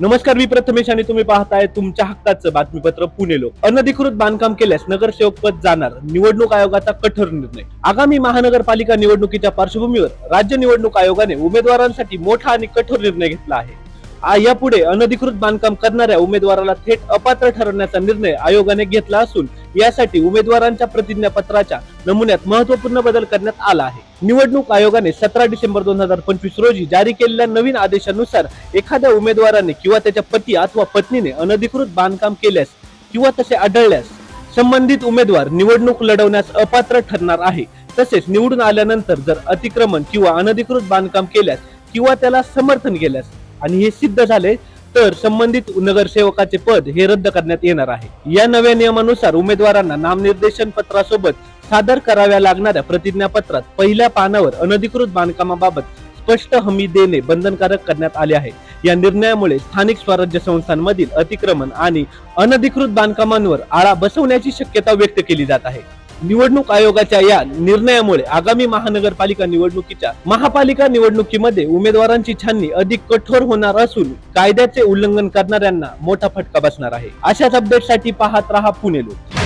नमस्कार मी प्रथमेश आणि तुम्ही पाहताय तुमच्या हक्काचं बातमीपत्र पुणे लोक. अनधिकृत बांधकाम केल्यास नगरसेवक पद जाणार. निवडणूक आयोगाचा कठोर निर्णय. आगामी महानगरपालिका निवडणुकीच्या पार्श्वभूमीवर राज्य निवडणूक आयोगाने उमेदवारांसाठी मोठा आणि कठोर निर्णय घेतला आहे. यापुढे अनधिकृत बांधकाम करणाऱ्या उमेदवाराला थेट अपात्र ठरवण्याचा निर्णय आयोगाने घेतला असून यासाठी उमेदवारांच्या प्रतिज्ञापत्राच्या नमुन्यात महत्त्वपूर्ण बदल करण्यात आला आहे. निवडणूक आयोगाने सतरा डिसेंबर दोन हजार पंचवीस रोजी जारी केलेल्या नवीन आदेशानुसार एखाद्या उमेदवाराने किंवा त्याच्या पती अथवा पत्नीने अनधिकृत बांधकाम केल्यास किंवा तसे आढळल्यास संबंधित उमेदवार निवडणूक लढवण्यास अपात्र ठरणार आहे. तसेच निवडून आल्यानंतर जर अतिक्रमण किंवा अनधिकृत बांधकाम केल्यास किंवा त्याला समर्थन केल्यास आणि हे सिद्ध झाले तर संबंधित नगरसेवकाचे पद हे रद्द करण्यात येणार आहे. या नव्या नियमानुसार उमेदवारांना नामनिर्देशन पत्रासोबत सादर कराव्या लागणाऱ्या प्रतिज्ञापत्रात पहिल्या पानावर अनधिकृत बांधकामाबाबत स्पष्ट हमी देणे बंधनकारक करण्यात आले आहे. या निर्णयामुळे स्थानिक स्वराज्य संस्थांमधील अतिक्रमण आणि अनधिकृत बांधकामांवर आळा बसवण्याची शक्यता व्यक्त केली जात आहे. निवडणूक आयोगाच्या या निर्णयामुळे आगामी महानगरपालिका निवडणुकीच्या महापालिका निवडणुकीमध्ये उमेदवारांची छाननी अधिक कठोर होणार असून कायद्याचे उल्लंघन करणाऱ्यांना मोठा फटका बसणार आहे. अशाच अपडेटसाठी पाहत रहा पुणे लोक.